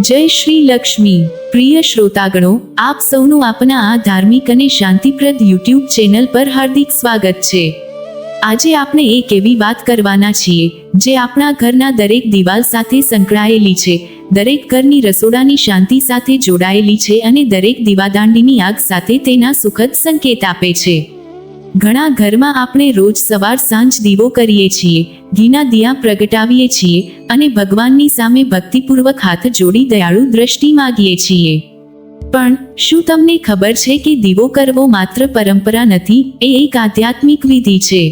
જય શ્રી લક્ષ્મી. પ્રિય શ્રોતાગણો, આપ સૌનું આપના આ ધાર્મિક અને શાંતિપ્રદ યુટ્યુબ ચેનલ પર હાર્દિક સ્વાગત છે. આજે આપણે એક એવી વાત કરવાના છીએ, જે આપણા ઘરના દરેક દિવાલ સાથે સંકળાયેલી છે, દરેક ઘરની રસોડાની શાંતિ સાથે જોડાયેલી છે અને દરેક દીવાદાંડીની આગ સાથે તેના સુખદ સંકેત આપે છે. ઘણા ઘરમાં આપણે રોજ સવાર સાંજ દીવો કરીએ છીએ, ઘીના દિયા પ્રગટાવીએ છીએ અને ભગવાનની સામે ભક્તિપૂર્વક હાથ જોડી દયાળુ દ્રષ્ટિ માગીએ છીએ. પણ શું તમને ખબર છે કે દીવો કરવો માત્ર પરંપરા નથી, એ એક આધ્યાત્મિક વિધિ છે.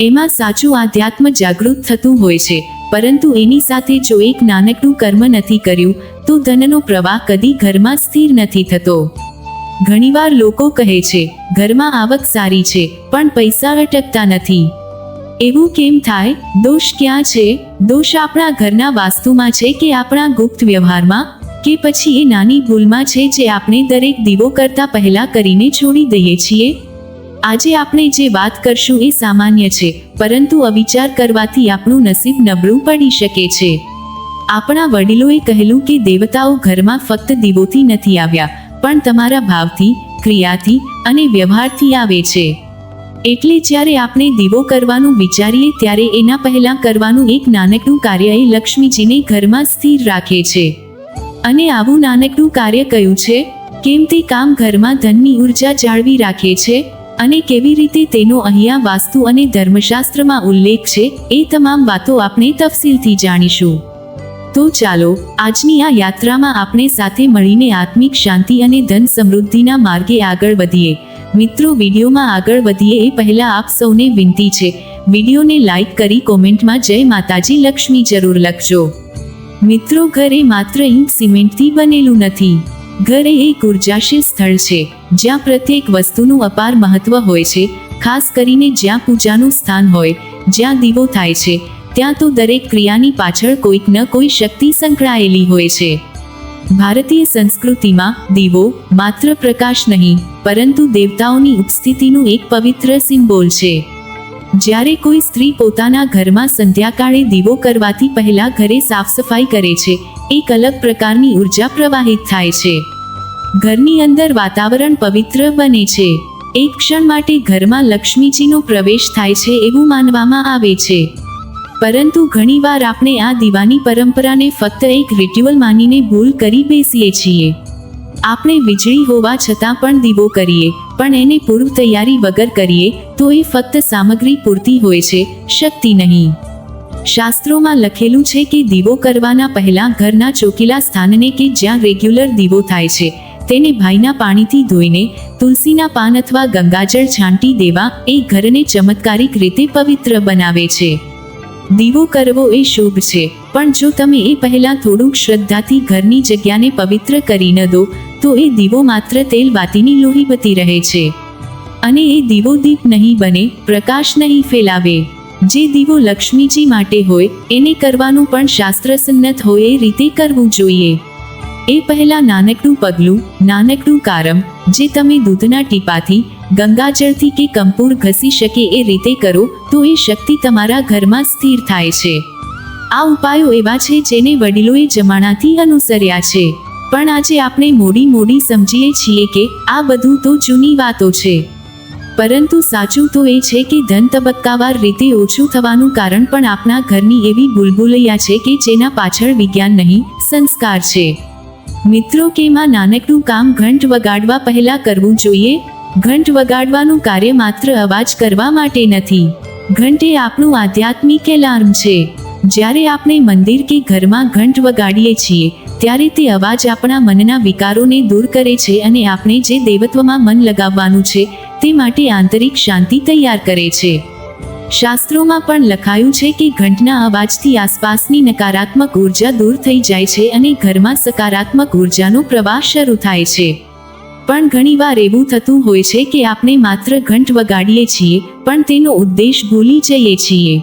એમાં સાચું આધ્યાત્મ જાગૃત થતું હોય છે, પરંતુ એની સાથે જો એક નાનકડું કર્મ નથી કર્યું, તો ધનનો પ્રવાહ કદી ઘરમાં સ્થિર નથી થતો. ઘણીવાર લોકો કહે છે, ઘરમાં આવક સારી છે, પણ પૈસા અટકતા નથી. એવું કેમ થાય? દોષ ક્યાં છે? દોષ આપણા ઘરના વાસ્તુમાં છે કે આપણા ગુપ્ત વ્યવહારમાં? કે પછી એ નાની ભૂલમાં છે જે આપણે દરેક દીવો કરતા પહેલા કરીને છોડી દઈએ છીએ? આજે આપણે જે વાત કરશું એ સામાન્ય છે, પરંતુ અવિચાર કરવાથી આપણું નસીબ નબળું પડી શકે છે. આપણા વડીલોએ કહેલું કે દેવતાઓ ઘરમાં ફક્ત દીવોથી નથી આવ્યા પણ તમારા ભાવથી, ક્રિયાથી અને વ્યવહારથી આવે છે. એટલે જ્યારે આપણે દીવો કરવાનું વિચારીએ ત્યારે એના પહેલાં કરવાનું એક નાનકડું કાર્ય એ લક્ષ્મીજીને ઘરમાં સ્થિર રાખે છે. અને આવું નાનકડું કાર્ય કયું છે? કેમ તે કામ ઘરમાં ધનની ઊર્જા જાળવી રાખે છે? અને કેવી રીતે તેનો અહીંયા વાસ્તુ અને ધર્મશાસ્ત્રમાં ઉલ્લેખ છે? એ તમામ વાતો આપણે તફસીલથી જાણીશું. તો ચાલો, આજની આ યાત્રામાં આપણે સાથે મળીને આત્મિક શાંતિ અને ધન સમૃદ્ધિના માર્ગે આગળ વધીએ. મિત્રો, વિડીયોમાં આગળ વધીએ એ પહેલા આપ સૌને વિનંતી છે, વિડીયોને લાઈક કરી કોમેન્ટમાં જય માતાજી લક્ષ્મી જરૂર લખજો. મિત્રો, ઘરે માત્ર ઇંક સિમેન્ટથી બનેલું નથી. ઘરે એક ઉર્જાશીલ સ્થળ છે, જ્યાં પ્રત્યેક વસ્તુનું અપાર મહત્વ હોય છે, ખાસ કરીને જ્યાં પૂજાનું સ્થાન હોય, જ્યાં દીવો થાય છે ત્યાં તો દરેક ક્રિયાની પાછળ કોઈક ન કોઈ શક્તિ સંકળાયેલી હોય છે. ભારતીય સંસ્કૃતિમાં દીવો માત્ર પ્રકાશ નહીં, પરંતુ દેવતાઓની ઉપસ્થિતિનું એક પવિત્ર સિમ્બોલ છે. જ્યારે કોઈ સ્ત્રી પોતાના ઘરમાં સંધ્યાકાળે દીવો કરવાથી પહેલા ઘરે સાફ સફાઈ કરે છે, એક અલગ પ્રકારની ઊર્જા પ્રવાહિત થાય છે. ઘરની અંદર વાતાવરણ પવિત્ર બને છે. એક ક્ષણ માટે ઘરમાં લક્ષ્મીજીનો પ્રવેશ થાય છે એવું માનવામાં આવે છે. પરંતુ ઘણીવાર આપણે આ દીવાની પરંપરાને ફક્ત એક રિચ્યુઅલ માનીને ભૂલ કરી બેસીએ છીએ. આપણે વીજળી હોવા છતાં પણ દીવો કરીએ, પણ એને પૂર્વ તૈયારી વગર કરીએ, તો એ ફક્ત સામગ્રી પૂરતી હોય છે, શક્તિ નહીં. શાસ્ત્રોમાં લખેલું છે કે દીવો કરવાના પહેલા ઘરના ચોકીલા સ્થાનને કે જ્યાં રેગ્યુલર દીવો થાય છે, તેને ભાઈના પાણીથી ધોઈને, તુલસીના પાન અથવા ગંગાજળ છાંટી દેવા એ ઘરને ચમત્કારિક રીતે પવિત્ર બનાવે છે. દીવો કરવો એ શુભ છે. પણ જો તમે એ પહેલાં થોડુંક શ્રદ્ધાથી ઘરની જગ્યાને પવિત્ર કરી ન દો, તો એ દીવો માત્ર તેલ વાતીની લોહી બતી રહે છે. અને એ દીવો દીપ નહીં બને, પ્રકાશ નહીં ફેલાવે. જે દીવો લક્ષ્મીજી માટે હોય, એને કરવાનું પણ શાસ્ત્ર સન્નત હોય એ રીતે કરવું જોઈએ. એ પહેલા નાનકડું પગલું, નાનકડું કારમ, જે તમે દૂધના ટીપાથી, ગંગાજળથી કે કંપૂર ઘસી શકે એ રીતે કરો, તો એ શક્તિ તમારા ઘરમાં સ્થિર થાય છે. આ ઉપાયો એવા છે જેને વડીલોએ જમાનાથી અનુસર્યા છે. પણ આજે આપણે મોડી મોડી સમજીએ છીએ કે આ બધું તો જૂની વાતો છે. પરંતુ સાચું તો એ છે કે ધન તબક્કાવાર રીતે ઓછું થવાનું કારણ પણ આપણા ઘરની એવી ભૂલભૂલૈયા છે કે જેના પાછળ વિજ્ઞાન નહીં, સંસ્કાર છે. મિત્રો કેમાં નાનકડું કામ ઘંટ વગાડવા પહેલા કરવું જોઈએ? ઘંટ વગાડવાનું કાર્ય માત્ર અવાજ કરવા માટે નથી. ઘંટ આપણું આધ્યાત્મિક એલાર્મ છે. જ્યારે આપણે મંદિર કે ઘરમાં ઘંટ વગાડીએ છીએ, ત્યારે તે અવાજ આપણા મનના વિકારોને દૂર કરે છે અને આપણે જે દેવત્વમાં મન લગાવવાનું છે, તે માટે આંતરિક શાંતિ તૈયાર કરે છે. શાસ્ત્રોમાં પણ લખાયું છે કે ઘંટના અવાજથી આસપાસની નકારાત્મક ઊર્જા દૂર થઈ જાય છે અને ઘરમાં સકારાત્મક ઉર્જાનો પ્રવાહ શરૂ થાય છે. પણ ઘણીવાર એવું થતું હોય છે કે આપણે માત્ર ઘંટ વગાડીએ છીએ, પણ તેનો ઉદ્દેશ ભૂલી જઈએ છીએ.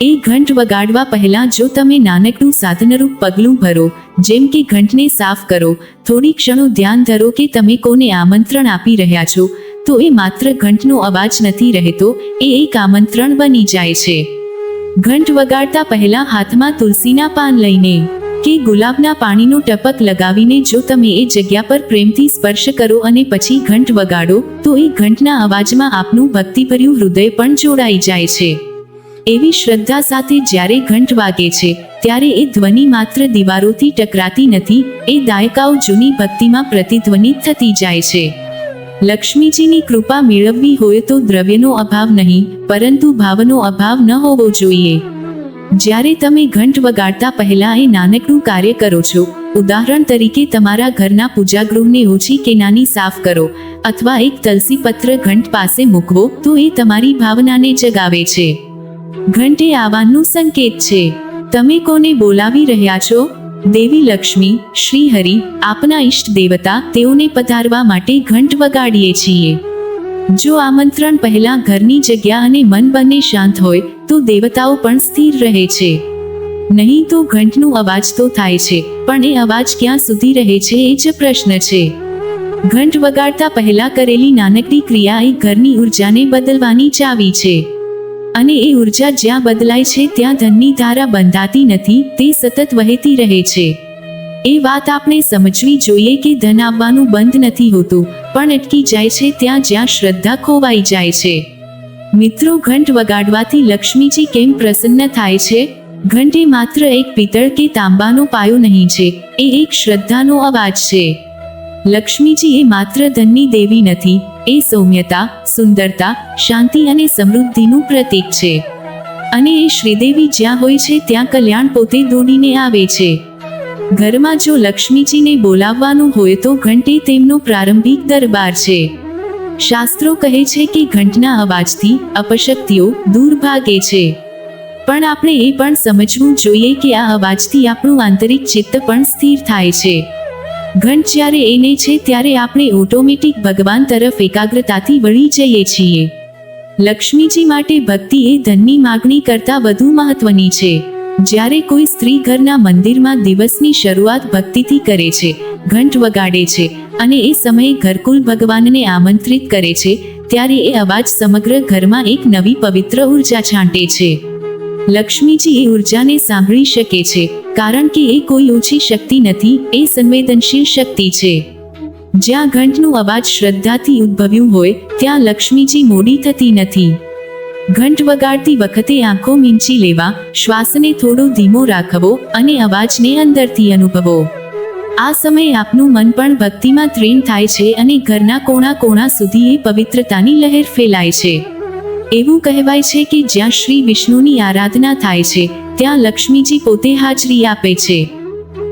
એ ઘંટ વગાડવા પહેલાં જો તમે નાનકડું સાધનરૂપ પગલું ભરો, જેમ કે ઘંટને સાફ કરો, થોડી ક્ષણો ધ્યાન ધરો કે તમે કોને આમંત્રણ આપી રહ્યા છો તો એ માત્ર ઘંટનો અવાજ નથી રહેતો, એ એક આમંત્રણ બની જાય છે. ઘંટ વગાડતા પહેલા હાથમાં તુલસીના પાન લઈને કે ગુલાબના પાણીનો ટપક લગાવીને જો તમે એ જગ્યા પર પ્રેમથી સ્પર્શ કરો અને પછી ઘંટ વગાડો, તો એ ઘંટના અવાજમાં આપનું ભક્તિભર્યું હૃદય પણ જોડાઈ જાય છે. એવી શ્રદ્ધા સાથે જ્યારે ઘંટ વાગે છે, ત્યારે એ ધ્વનિ માત્ર દીવારોથી ટકરાતી નથી, એ દાયકાઓ જૂની ભક્તિમાં પ્રતિધ્વનિત થતી જાય છે. લક્ષ્મીજીની કૃપા મેળવવી હોય તો દ્રવ્યનો અભાવ નહીં, પરંતુ ભાવનો અભાવ ન હોવો જોઈએ. જ્યારે તમે ઘંટ વગાડતા પહેલા એ નાનકડું કાર્ય કરો છો, ઉદાહરણ તરીકે તમારા ઘરના પૂજાગૃહને ઓછી કે નાની સાફ કરો, અથવા એક તલસી પત્ર ઘંટ પાસે મૂકવો, તો એ તમારી ભાવનાને જગાવે છે. ઘંટે આવવાનું સંકેત છે. તમે કોને બોલાવી રહ્યા છો? દેવી લક્ષ્મી શ્રી હરિ આપના ઈષ્ટ દેવતા તેઓને પધારવા માટે ઘંટ વગાડીએ છીએ. જો આમંત્રણ પહેલા ઘરની જગ્યા અને મન બંને શાંત હોય, તો દેવતાઓ પણ સ્થિર રહે છે. નહીં તો ઘંટનું અવાજ તો થાય છે, પણ એ અવાજ ક્યાં સુધી રહે છે એ જ પ્રશ્ન છે. ઘંટ વગાડતા પહેલા કરેલી નાનકડી ક્રિયા એ ઘરની ઉર્જાને બદલવાની ચાવી છે. અને એ ઊર્જા જ્યાં બદલાય છે, ત્યાં ધનની ધારા બંધાતી નથી, તે સતત વહેતી રહે છે. એ વાત આપણે સમજવી જોઈએ કે ધન આવવાનું બંધ નથી હોતું, પણ અટકી જાય છે ત્યાં જ્યાં શ્રદ્ધા ખોવાઈ જાય છે. મિત્રો, ઘંટ વગાડવાથી લક્ષ્મીજી કેમ પ્રસન્ન થાય છે? ઘંટ માત્ર એક પિત્તળ કે તાંબાનો પાયો નહીં છે, એ એક શ્રદ્ધાનો અવાજ છે. લક્ષ્મીજી એ માત્ર ધનની દેવી નથી, એ સૌમ્યતા, સુંદરતા, શાંતિ અને સમૃદ્ધિનું પ્રતીક છે. અને એ શ્રીદેવી જ્યાં હોય છે ત્યાં કલ્યાણ પોતે દોડીને આવે છે. ઘરમાં જો લક્ષ્મીજીને બોલાવવાનું હોય તો ઘંટે તેમનો પ્રારંભિક દરબાર છે. શાસ્ત્રો કહે છે કે ઘંટના અવાજથી અપશક્તિઓ દૂર ભાગે છે. પણ આપણે એ પણ સમજવું જોઈએ કે આ અવાજથી આપણું આંતરિક ચિત્ત પણ સ્થિર થાય છે. ઘંટ જ્યારે એને છે ત્યારે આપણે ઓટોમેટિક ભગવાન તરફ એકાગ્રતાથી વળી જઈએ છીએ. લક્ષ્મીજી માટે ભક્તિ એ ધનની માગણી કરતાં વધુ મહત્વની છે. જ્યારે કોઈ સ્ત્રી ઘરના મંદિરમાં દિવસની શરૂઆત ભક્તિથી કરે છે, ઘંટ વગાડે છે અને એ સમયે ઘરકુલ ભગવાનને આમંત્રિત કરે છે, ત્યારે એ અવાજ સમગ્ર ઘરમાં એક નવી પવિત્ર ઊર્જા છાંટે છે. લક્ષ્મીજી એ ઉર્જાને સાંભળી શકે છે, કારણ કે એ કોઈ ઓછી શક્તિ નથી, એ સંવેદનશીલ શક્તિ છે. જ્યાં ઘંટનું અવાજ શ્રદ્ધાથી ઉદ્ભવ્યું હોય, ત્યાં લક્ષ્મીજી મોડી થતી નથી. ઘંટ વગાડતી વખતે આંખો મીંચી લેવા, શ્વાસને થોડો ધીમો રાખવો અને અવાજને અંદરથી અનુભવો. આ સમયે આપનું મન પણ ભક્તિમાં ત્રીણ થાય છે અને ઘરના કોણા કોણા સુધી એ પવિત્રતાની લહેર ફેલાય છે. એવું કહેવાય છે કે જ્યાં શ્રી વિષ્ણુની આરાધના થાય છે, ત્યાં લક્ષ્મીજી પોતે હાજરી આપે છે.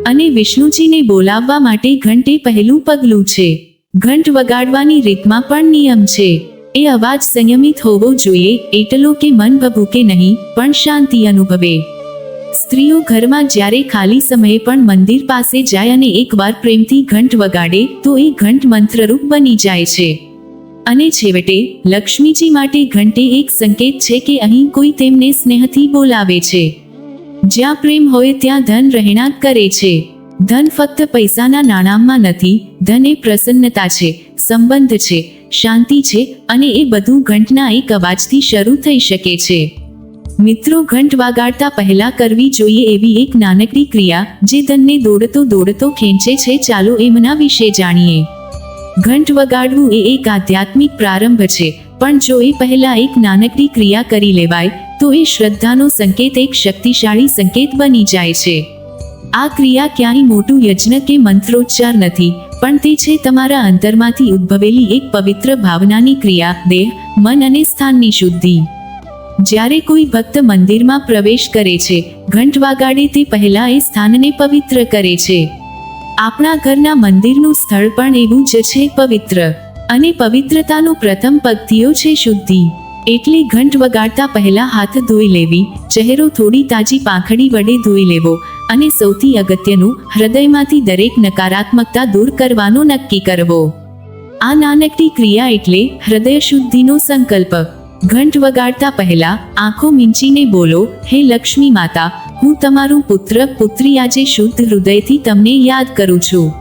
અને વિષ્ણુજીને બોલાવવા માટે ઘંટે પહેલું પગલું છે. ઘંટ વગાડવાની રીતમાં પણ નિયમ છે. એ અવાજ સંયમિત હોવો જોઈએ, એટલો કે મન ભભૂકે નહીં, પણ શાંતિ અનુભવે. સ્ત્રીઓ ઘરમાં જ્યારે ખાલી સમયે પણ મંદિર પાસે જાય અને એકવાર પ્રેમથી ઘંટ વગાડે, તો એ ઘંટ મંત્રરૂપ બની જાય છે. અને છેવટે, લક્ષ્મીજી માટે ઘંટે એક સંકેત છે કે અહીં કોઈ તેમને સ્નેહથી બોલાવે છે. જ્યાં પ્રેમ હોય ત્યાં ધન રહેણાંક કરે છે. ધન ફક્ત પૈસાના નાણાંમાં નથી, ધન એ પ્રસન્નતા છે, સંબંધ છે, શાંતિ છે અને એ બધું ઘંટના એક અવાજથી શરૂ થઈ શકે છે. મિત્રો, ઘંટ વાગાડતા પહેલા કરવી જોઈએ એવી એક નાનકડી ક્રિયા, જે ધનને દોડતો દોડતો ખેંચે છે. ચાલો એમના વિશે જાણીએ. ઘંટ વગાડવું એ એક આધ્યાત્મિક પ્રારંભ છે. પણ જો એ પહેલા એક નાનકડી ક્રિયા કરી લેવાય, તો એ શ્રદ્ધાનો સંકેત એક શક્તિશાળી સંકેત બની જાય છે. આ ક્રિયા ક્યાંય મોટું યજ્ઞ કે મંત્રોચ્ચાર નથી, પણ તે છે તમારા અંતરમાંથી ઉદ્ભવેલી એક પવિત્ર ભાવનાની ક્રિયા, દેહ, મન અને સ્થાનની શુદ્ધિ. જ્યારે કોઈ ભક્ત મંદિરમાં પ્રવેશ કરે છે ઘંટ વાગાડે તે પહેલા એ સ્થાનને પવિત્ર કરે છે. આપણા ઘરના મંદિરનું સ્થળ પણ એવું જ છે પવિત્ર. અને પવિત્રતાનું પ્રથમ પગથીઓ છે શુદ્ધિ. એટલે ઘંટ વગાડતા પહેલા હાથ ધોઈ લેવી, ચહેરો થોડી તાજી પાંખડી વડે ધોઈ લેવો અને સૌથી અગત્યનું, હૃદયમાંથી દરેક નકારાત્મકતા દૂર કરવાનો નક્કી કરવો. આ નાનકડી ક્રિયા એટલે હૃદય શુદ્ધિનો સંકલ્પ. ઘંટ વગાડતા પહેલા આંખો મીંચીને બોલો, હે લક્ષ્મી માતા, હું તમારું પુત્ર, પુત્રી આજે શુદ્ધ હૃદયથી તમને યાદ કરું છું.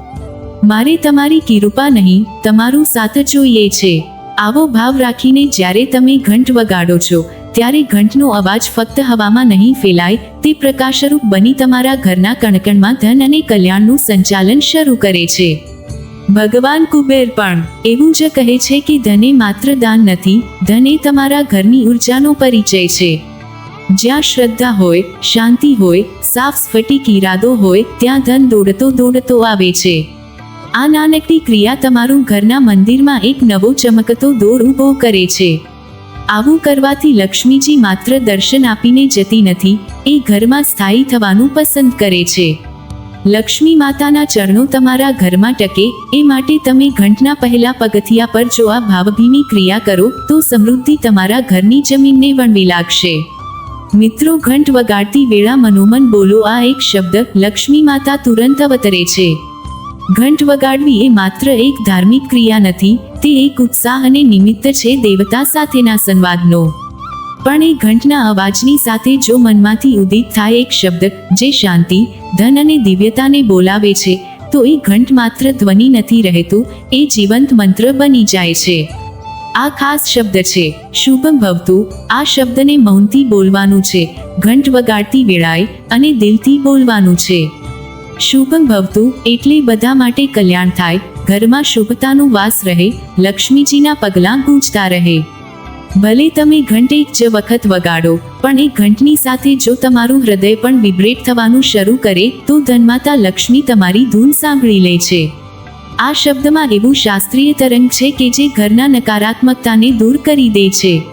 મારે તમારી કૃપા નહીં, તમારું સાથ જોઈએ છે. આવો ભાવ રાખીને જ્યારે તમે ઘંટ વગાડો છો, ત્યારે ઘંટનો અવાજ ફક્ત હવામાં નહીં ફેલાય, તે પ્રકાશરૂપ બની તમારા ઘરના કણકણમાં ધન અને કલ્યાણનું સંચાલન શરૂ કરે છે. ભગવાન કુબેર પણ એવું જ કહે છે કે ધને માત્ર દાન નથી, ધન તમારા ઘરની ઉર્જાનો પરિચય છે. જ્યાં શ્રદ્ધા હોય, શાંતિ હોય, સાફ સ્ફટિક ઈરાદો હોય, ત્યાં ધન દોડતો દોડતો આવે છે. આ નાનકડી ક્રિયા તમારું ઘરના મંદિરમાં એક નવો ચમકતો દોર ઊભો કરે છે. આવું કરવાથી લક્ષ્મીજી માત્ર દર્શન આપીને જતી નથી, એ ઘરમાં સ્થાયી થવાનું પસંદ કરે છે. લક્ષ્મી માતાના ચરણો તમારા ઘરમાં ટકે, એ માટે તમે ઘંટના પહેલા પગથિયા પર જો આ ભાવભીની ક્રિયા કરો, તો સમૃદ્ધિ તમારા ઘરની જમીનને વણવી લાગશે. મિત્રો, ઘંટ વગાડતી વેળા મનોમન બોલો, આ એક શબ્દ લક્ષ્મી માતા તુરંત અવતરે છે. ઘંટ વગાડવી એ માત્ર એક ધાર્મિક ક્રિયા નથી, તે એક ઉત્સાહ અને નિમિત્ત છે દેવતા સાથેના સંવાદનો. પણ એ ઘંટના અવાજની સાથે જો મનમાંથી ઉદિત થાય એક શબ્દ, જે શાંતિ, ધન અને દિવ્યતાને બોલાવે છે, તો એ ઘંટ માત્ર ધ્વનિ નથી રહેતું, એ જીવંત મંત્ર બની જાય છે. આ ખાસ શબ્દ છે શુભમ ભવતુ આ શબ્દને મૌનથી બોલવાનું છે, ઘંટ વગાડતી વેળાએ અને દિલથી બોલવાનું છે શુભમ ભવતું એટલે બધા માટે કલ્યાણ થાય, ઘરમાં શુભતાનું વાસ રહે, લક્ષ્મીજીના પગલાં ગૂંજતા રહે. ભલે તમે ઘંટે જ વખત વગાડો, પણ એ ઘંટની સાથે જો તમારું હૃદય પણ વિબ્રેટ થવાનું શરૂ કરે, તો ધનમાતા લક્ષ્મી તમારી ધૂન સાંભળી લે છે. આ શબ્દમાં એવું શાસ્ત્રીય તરંગ છે કે જે ઘરના નકારાત્મકતાને દૂર કરી દે છે.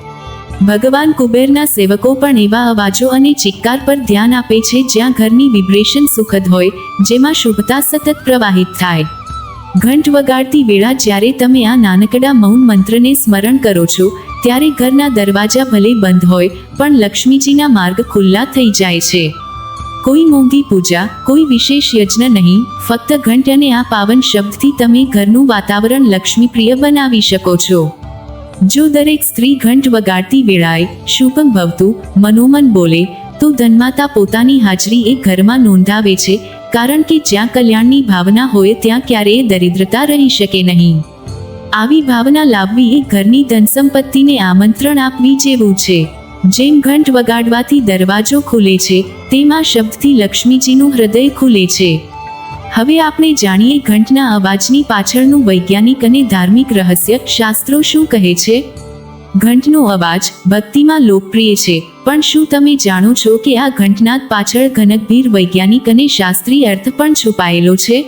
ભગવાન કુબેરના સેવકો પણ એવા અવાજો અને ચિક્કાર પર ધ્યાન આપે છે જ્યાં ઘરની વિબ્રેશન સુખદ હોય, જેમાં શુભતા સતત પ્રવાહિત થાય. ઘંટ વગાડતી વેળા જ્યારે તમે આ નાનકડા મૌન મંત્રને સ્મરણ કરો છો ત્યારે ઘરના દરવાજા ભલે બંધ હોય, પણ લક્ષ્મીજીના માર્ગ ખુલ્લા થઈ જાય છે. કોઈ મોંઘી પૂજા, કોઈ વિશેષ યજ્ઞ નહીં, ફક્ત ઘંટ અને આ પાવન શબ્દથી તમે ઘરનું વાતાવરણ લક્ષ્મીપ્રિય બનાવી શકો છો. જો દરેક સ્ત્રી ઘંટ વગાડતી વેળાએ શુભમ ભવતું, મનોમન બોલે, તો ધનમાતા પોતાની હાજરી એ ઘરમાં નોંધાવે છે, કારણ કે જ્યાં કલ્યાણની ભાવના હોય ત્યાં ક્યારેય દરિદ્રતા રહી શકે નહીં. આવી ભાવના લાવવી એ ઘરની ધન સંપત્તિને આમંત્રણ આપવી જેવું છે. જેમ ઘંટ વગાડવાથી દરવાજો ખુલે છે, તેમાં શબ્દથી લક્ષ્મીજીનું હૃદય ખુલે છે. હવે આપણે જાણીએ ઘંટના અવાજની પાછળનું વૈજ્ઞાનિક અને ધાર્મિક રહસ્ય શાસ્ત્રો શું કહે છે? ઘંટનો અવાજ ભક્તિમાં લોકપ્રિય છે, પણ શું તમે જાણો છો કે આ ઘંટનાદ પાછળ ઘનકભીર વૈજ્ઞાનિક અને શાસ્ત્રીય અર્થ પણ છુપાયેલો છે?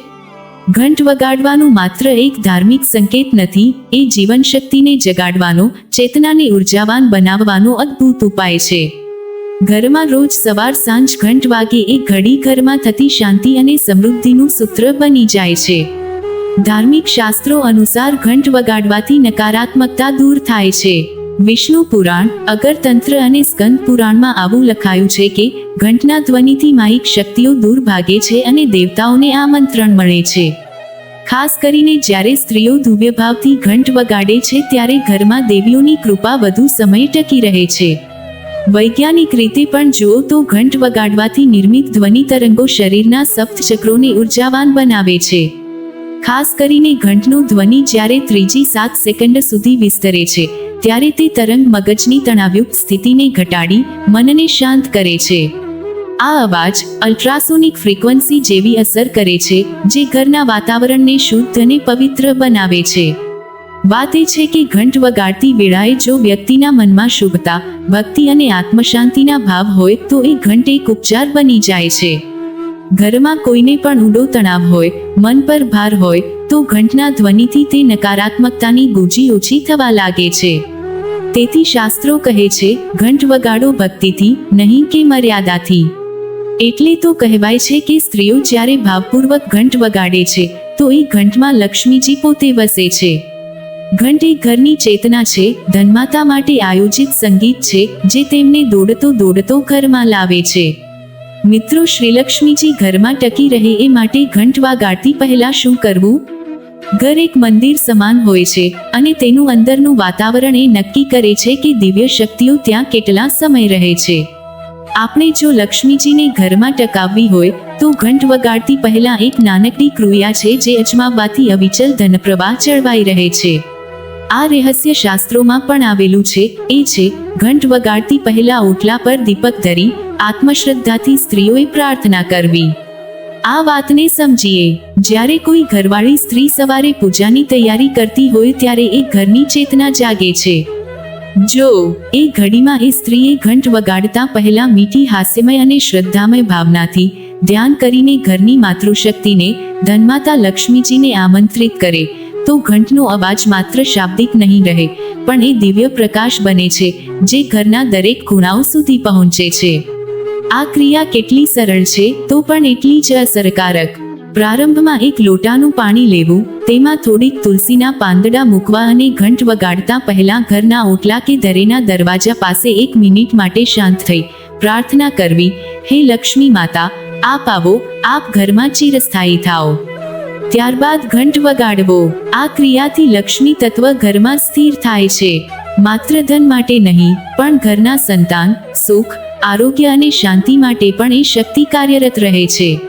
ઘંટ વગાડવાનું માત્ર એક ધાર્મિક સંકેત નથી, એ જીવનશક્તિને જગાડવાનો, ચેતનાને ઉર્જાવાન બનાવવાનો અદ્ભુત ઉપાય છે. ઘરમાં રોજ સવાર સાંજ ઘંટ વાગે એ ઘડી ઘરમાં થતી શાંતિ અને સમૃદ્ધિનું સૂત્ર બની જાય છે. ધાર્મિક શાસ્ત્રો અનુસાર ઘંટ વગાડવાથી નકારાત્મકતા દૂર થાય છે. વિષ્ણુ પુરાણ, અગરતંત્ર અને સ્કંદ પુરાણમાં આવું લખાયું છે કે, ઘંટના ધ્વનિથી માહિક શક્તિઓ દૂર ભાગે છે અને દેવતાઓને આમંત્રણ મળે છે. ખાસ કરીને જ્યારે સ્ત્રીઓ ધુવ્યભાવથી ઘંટ વગાડે છે ત્યારે ઘરમાં દેવીઓની કૃપા વધુ સમય ટકી રહે છે. વૈજ્ઞાનિક રીતે પણ જુઓ તો ઘંટ વગાડવાથી નિર્મિત ધ્વનિ તરંગો શરીરના સપ્ત ચક્રોને ઉર્જાવાન બનાવે છે. ખાસ કરીને ઘંટનો ધ્વનિ જ્યારે ત્રીજી સાત સેકન્ડ સુધી વિસ્તરે છે. ત્યારે તે તરંગ મગજની તણાવયુક્ત સ્થિતિને ઘટાડી મનને શાંત કરે છે. આ અવાજ અલ્ટ્રાસોનિક ફ્રીક્વન્સી જેવી અસર કરે છે, જે ઘરના વાતાવરણને શુદ્ધ અને પવિત્ર બનાવે છે. વાત એ છે કે ઘંટ વગાડતી વેળાએ જો વ્યક્તિના મનમાં શુભતા, ભક્તિ અને આત્મશાંતિના ભાવ હોય તો એ ઘંટ એક ઉપચાર બની જાય છે. ઘરમાં કોઈને પણ ઊંડો તણાવ હોય, મન પર ભાર હોય તો ઘંટના ધ્વનિથી તે નકારાત્મકતાની ગુજી ઓછી થવા લાગે છે. તેથી શાસ્ત્રો કહે છે, ઘંટ વગાડો ભક્તિથી, નહીં કે મર્યાદાથી. એટલે તો કહેવાય છે કે સ્ત્રીઓ જ્યારે ભાવપૂર્વક ઘંટ વગાડે છે, તો એ ઘંટમાં લક્ષ્મીજી પોતે વસે છે. ઘંટ એ ઘરની ચેતના છે, ધનમાતા માટે આયોજિત સંગીત છે, જે તેમને દોડતો દોડતો ઘરમાં લાવે છે. મિત્રો, શ્રીલક્ષ્મીજી ઘરમાં ટકી રહે એ માટે ઘંટ વાગાડતી પહેલા શું કરવું? ઘર એક મંદિર સમાન હોય છે અને તેનું અંદરનું વાતાવરણ એ નક્કી કરે છે કે દિવ્ય શક્તિઓ ત્યાં કેટલા સમય રહે છે. આપણે જો લક્ષ્મીજીને ઘરમાં ટકાવવી હોય, તો ઘંટ વગાડતી પહેલા એક નાનકડી ક્રિયા છે જે અજમાવવાથી અવિચલ ધનપ્રવાહ જળવાઈ રહે છે. આ રહસ્ય શાસ્ત્રોમાં પણ આવેલું છે, એ છે, ઘંટ વગાડતી પહેલા ઓટલા પર દીપક ધરી, આત્મશ્રદ્ધાથી સ્ત્રીઓએ પ્રાર્થના કરવી. આ વાતને સમજીએ. જ્યારે કોઈ ઘરવાળી સ્ત્રી સવારે પૂજાની તૈયારી કરતી હોય ત્યારે એ ઘરની ચેતના જાગે છે. જો, એ ઘડીમાં એ સ્ત્રીએ ઘંટ વગાડતા પહેલા મીઠી હાસ્યમય અને શ્રદ્ધામય ભાવનાથી ધ્યાન કરીને ઘરની માતૃશક્તિને ધનમાતા લક્ષ્મીજીને આમંત્રિત કરે, તો ઘંટનો અવાજ માત્ર શાબ્દિક નહીં રહે, પણ એ દિવ્ય પ્રકાશ બને છે, જે ઘરના દરેક ખૂણાઓ સુધી પહોંચે છે. આ ક્રિયા કેટલી સરળ છે? તો પણ એટલી જ અસરકારક. પ્રારંભમાં એક લોટાનું પાણી લેવું, તેમાં થોડીક તુલસીના પાંદડા મૂકવા અને ઘંટ વગાડતા પહેલા ઘરના ઓટલા કે દરેના દરવાજા પાસે એક મિનિટ માટે શાંત થઈ, પ્રાર્થના કરવી, હે લક્ષ્મી માતા, આપ આવો, આપ ઘરમાં ચિરસ્થાયી થાઓ. ત્યારબાદ ઘંટ વગાડવો. આ ક્રિયાથી લક્ષ્મી તત્વ ઘરમાં સ્થિર થાય છે. માત્ર ધન માટે નહીં, પણ ઘરના સંતાન, સુખ આરોગ્ય અને શાંતિ માટે પણ એ શક્તિ કાર્યરત રહે છે.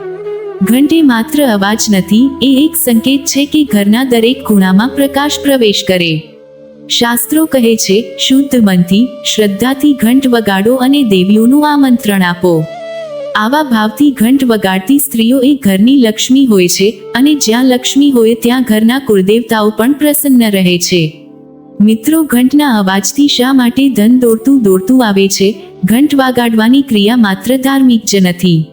ઘંટે માત્ર અવાજ નથી, એ એક સંકેત છે કે ઘરના દરેક ખૂણામાં પ્રકાશ પ્રવેશ કરે. શાસ્ત્રો કહે છે, શુદ્ધ મનથી, શ્રદ્ધાથી ઘંટ વગાડો અને દેવીઓનું આમંત્રણ આપો. આવા ભાવથી ઘંટ વગાડતી સ્ત્રીઓ એ ઘરની લક્ષ્મી હોય છે અને જ્યાં લક્ષ્મી હોય ત્યાં ઘરના કુળદેવતાઓ પણ પ્રસન્ન રહે છે. મિત્રો, ઘંટના અવાજથી શા માટે ધન દોડતું દોડતું આવે છે? ઘંટ વાગાડવાની ક્રિયા માત્ર ધાર્મિક જ નથી.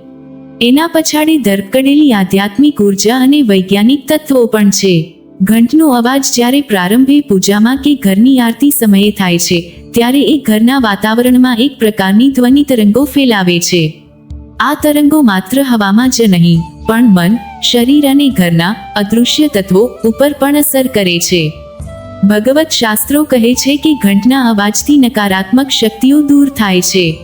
એના પછાડી ધરકડેલી આધ્યાત્મિક ઊર્જા અને વૈજ્ઞાનિક તત્વો પણ છે. ઘંટનો અવાજ જ્યારે પ્રારંભે પૂજામાં કે ઘરની આરતી સમયે થાય છે, ત્યારે એ ઘરના વાતાવરણમાં એક પ્રકારની ધ્વનિ તરંગો ફેલાવે છે. આ તરંગો માત્ર હવામાં જ નહીં, પણ મન, શરીર અને ઘરના અદૃશ્ય તત્વો ઉપર પણ અસર કરે છે. ભગવત શાસ્ત્રો કહે છે કે ઘંટના અવાજથી નકારાત્મક શક્તિઓ દૂર થાય છે.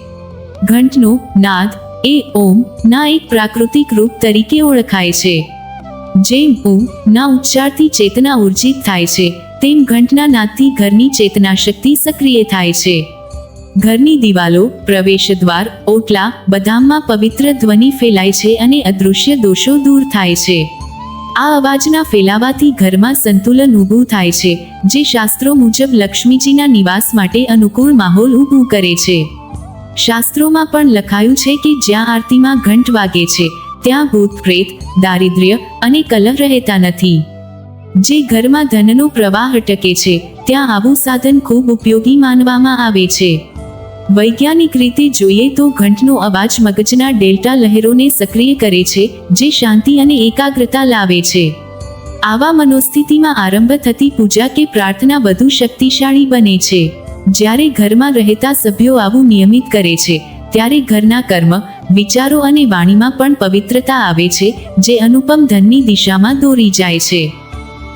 ઘંટનો નાદ એ ઓમ ના એક પ્રાકૃતિક રૂપ તરીકે ઓળખાય છે. જેમ ઉ ના ઉચ્ચારથી ચેતના ઉર્જિત થાય છે, તેમ ઘંટના નાદથી ઘરની ચેતના શક્તિ સક્રિય થાય છે. ઘરની દિવાલો પ્રવેશદ્વાર ઓટલા બધામાં પવિત્ર ધ્વનિ ફેલાય છે અને અદૃશ્ય દોષો દૂર થાય છે. આ અવાજના ફેલાવાથી ઘરમાં સંતુલન ઊભું થાય છે, જે શાસ્ત્રો મુજબ લક્ષ્મીજીના નિવાસ માટે અનુકૂળ માહોલ ઊભું કરે છે. શાસ્ત્રોમાં પણ લખાયું છે કે જ્યાં આરતીમાં ઘંટ વાગે છે, ત્યાં ભૂત, પ્રેત, દારિદ્ર્ય અને કલહ રહેતા નથી. જે ઘરમાં ધનનો પ્રવાહ અટકે છે, ત્યાં આવું સાધન ખૂબ ઉપયોગી માનવામાં આવે છે. વૈજ્ઞાનિક રીતે જોઈએ તો ઘંટનો અવાજ મગજના ડેલ્ટા લહેરોને સક્રિય કરે છે, જે શાંતિ અને એકાગ્રતા લાવે છે. આવા મનોસ્થિતિમાં આરંભ થતી પૂજા કે પ્રાર્થના વધુ શક્તિશાળી બને છે. જ્યારે ઘરમાં રહેતા સભ્યો આવું નિયમિત કરે છે, ત્યારે ઘરના કર્મ, વિચારો અને વાણીમાં પણ પવિત્રતા આવે છે, જે અનુપમ ધનની દિશામાં દોરી જાય છે.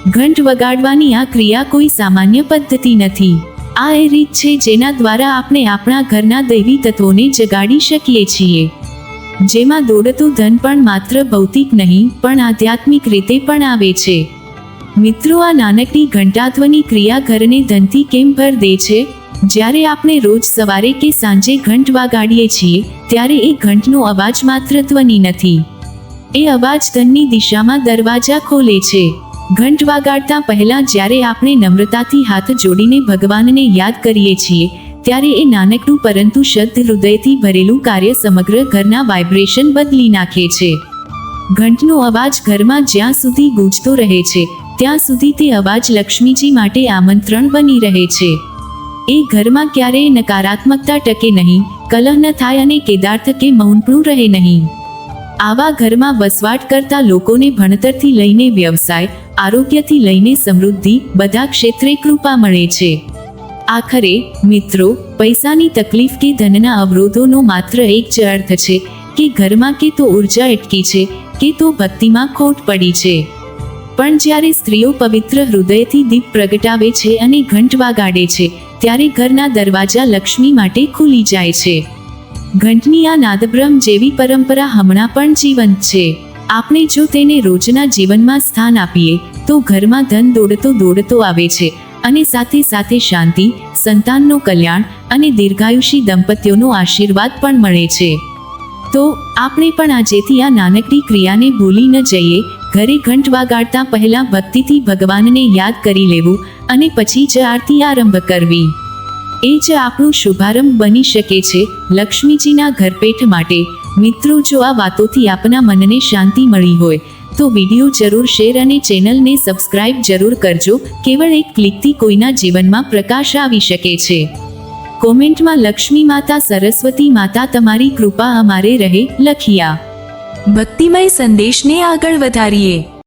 ઘંટ વગાડવાની આ ક્રિયા કોઈ સામાન્ય પદ્ધતિ નથી. આ એ રીત છે જેના દ્વારા આપણે આપણા ઘરના દૈવી તત્વોને જગાડી શકીએ છીએ. જેમાં દોડતું ધન પણ માત્ર ભૌતિક નહીં, પણ આધ્યાત્મિક રીતે પણ આવે છે. મિત્રો, આ નાનકડી ઘંટાત્વની ક્રિયા ઘરને ધનથી કેમ ભર દે છે? જ્યારે આપણે રોજ સવારે કે સાંજે ઘંટ વાગાડીએ છીએ, ત્યારે એ ઘંટનો અવાજ માત્ર ધ્વનિ નથી. એ અવાજ ધનની દિશામાં દરવાજા ખોલે છે. ઘંટ વાગાડતા પહેલા જ્યારે આપણે નમ્રતાથી હાથ જોડીને ભગવાનને યાદ કરીએ છીએ, ત્યારે એ નાનકડું પરંતુ શુદ્ધ હૃદયથી ભરેલું કાર્ય સમગ્ર ઘરના વાઇબ્રેશન બદલી નાખે છે. ઘંટનો અવાજ ઘરમાં જ્યાં સુધી ગૂંજતો રહે છે, ત્યાં સુધી તે અવાજ લક્ષ્મીજી માટે આમંત્રણ બની રહે છે. એ ઘરમાં ક્યારેય નકારાત્મકતા ટકે નહીં, કલહ ન થાય અને કેદાર્થ કે મૌનપણું રહે નહીં. આવા ઘરમાં વસવાટ કરતા લોકોને ભણતરથી લઈને વ્યવસાય, આરોગ્યથી લઈને સમૃદ્ધિ બધા ક્ષેત્રે કૃપા મળે છે. આખરે, મિત્રો, પૈસાની તકલીફ કે ધનના અવરોધોનો માત્ર એક જ અર્થ છે કે ઘરમાં કે તો ઊર્જા અટકી છે, કે તો ભક્તિમાં ખોટ પડી છે. પણ જ્યારે સ્ત્રીઓ પવિત્ર હૃદયથી દીપ પ્રગટાવે છે અને ઘંટ વાગાડે છે, ત્યારે ઘરના દરવાજા લક્ષ્મી માટે ખુલી જાય છે. ઘંટની આ નાદબ્રહ્મ જેવી પરંપરા હમણાં પણ જીવંત છે. આપણે જો તેને રોજના જીવનમાં સ્થાન આપીએ, તો ઘરમાં ધન દોડતો દોડતો આવે છે અને સાથે સાથે શાંતિ, સંતાનનું કલ્યાણ અને દીર્ઘાયુષી દંપતીઓનો આશીર્વાદ પણ મળે છે. તો આપણે પણ આજેથી આ નાનકડી ક્રિયાને ભૂલી ન જઈએ, ઘરે ઘંટ વાગાડતા પહેલા ભક્તિથી ભગવાનને યાદ કરી લેવું અને પછી જ આરતી આરંભ કરવી. એ જ આપણું શુભારંભ બની શકે છે લક્ષ્મીજીના ઘરપેઠ માટે. મિત્રો, જો આ વાતોથી આપના મનને શાંતિ મળી હોય, તો વીડિયો જરૂર શેર અને ચેનલને સબસ્ક્રાઇબ જરૂર કરજો. કેવળ એક ક્લિકથી કોઈના જીવનમાં પ્રકાશ આવી શકે છે. કોમેન્ટમાં લક્ષ્મી માતા, સરસ્વતી માતા તમારી કૃપા અમારે રહે લખિયા. ભક્તિમય સંદેશને આગળ વધારીએ.